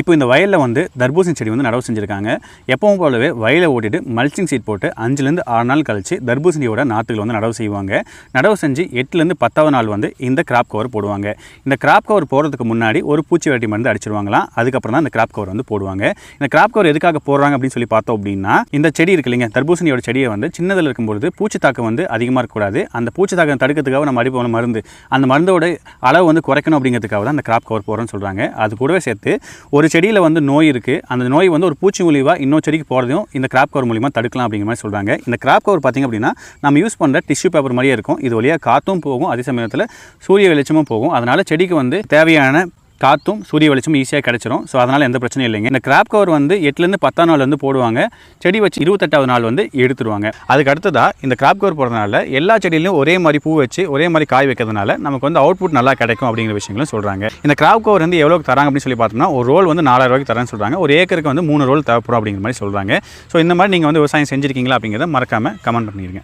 இப்போ இந்த வயலில் வந்து தர்பூசணி செடி வந்து நடவு செஞ்சுருக்காங்க. எப்பவும் போலவே வயலை ஓட்டிட்டு மல்ச்சிங் சீட் போட்டு அஞ்சுலேருந்து ஆறு நாள் கழித்து தர்பூசணியோட நாற்றுகள் வந்து நடவு செய்வாங்க. நடவு செஞ்சு எட்டுலேருந்து பத்தாவது நாள் வந்து இந்த கிராப் கவர் போடுவாங்க. இந்த கிராப் கவர் போடுறதுக்கு முன்னாடி ஒரு பூச்சி வெட்டி மருந்து அடிச்சிருவாங்களாம். அதுக்கப்புறம் தான் இந்த கிராப் கவர் வந்து போடுவாங்க. இந்த கிராப் கவர் எதுக்காக போடுறாங்க அப்படின்னு சொல்லி பார்த்தோம் அப்படின்னா இந்த செடி இருக்கு இல்லைங்க தர்பூசணியோட செடியை வந்து சின்னதில் இருக்கும்பொழுது பூச்சி தாக்கம் வந்து அதிகமாக இருக்கக்கூடாது. அந்த பூச்சி தாக்கம் தடுக்கிறதுக்காக நம்ம அடிப்போம் மருந்து அந்த மருந்தோட அளவு வந்து குறைக்கணும் அப்படிங்கிறதுக்காக தான் அந்த கிராப் கவர் போடுறோன்னு சொல்கிறாங்க அது கூடவே சேர்த்து ஒரு செடியில் வந்து நோய் இருக்குது அந்த நோய் வந்து ஒரு பூச்சி மூலியமாக இன்னொரு செடிக்கு போகிறதையும் இந்த கிராப் கவர் மூலிமா தடுக்கலாம் அப்படிங்கிற மாதிரி சொல்கிறாங்க இந்த கிராப் கவர் பார்த்திங்க அப்படின்னா நம்ம யூஸ் பண்ணுற டிஷ்யூ பேப்பர் மாதிரியே இருக்கும். இது வழியாக காற்றும் போகும். அதே சமயத்தில் சூரிய வெளிச்சமும் போகும். அதனால் செடிக்கு வந்து தேவையான காற்றும் சூரிய வெளிச்சமும் ஈஸியாக கிடச்சிரும். ஸோ அதனால் எந்த பிரச்சனையும் இல்லைங்க. இந்த கிராப் கவர் வந்து எட்டுலேருந்து பத்தாம் நாள் வந்து போடுவாங்க. செடி வச்சு இருபத்தெட்டாவது நாள் வந்து எடுத்துருவாங்க. அதுக்கு அடுத்ததாக இந்த கிராப் கவர் போடுறதுனால எல்லா செடியிலையும் ஒரே மாதிரி பூ வச்சு ஒரே மாதிரி காய் வைக்கிறதுனால நமக்கு வந்து அவுட்புட் நல்லா கிடைக்கும் அப்படிங்கிற விஷயங்களும் சொல்கிறாங்க இந்த கிராப் கவர் வந்து எவ்வளோ தராங்க அப்படின்னு சொல்லி பார்த்தோம்னா ஒரு ரோல் வந்து நாலாயிரம் ரூபாய்க்கு தரேன்னு சொல்கிறாங்க ஒரு ஏக்கருக்கு வந்து மூணு ரோல் தேவைப்படும் அப்படிங்கிற மாதிரி சொல்கிறாங்க ஸோ இந்த மாதிரி நீங்கள் வந்து விவசாயம் செஞ்சுருக்கீங்களா அப்படிங்கிறத மறக்காமல் கமெண்ட் பண்ணிடுங்க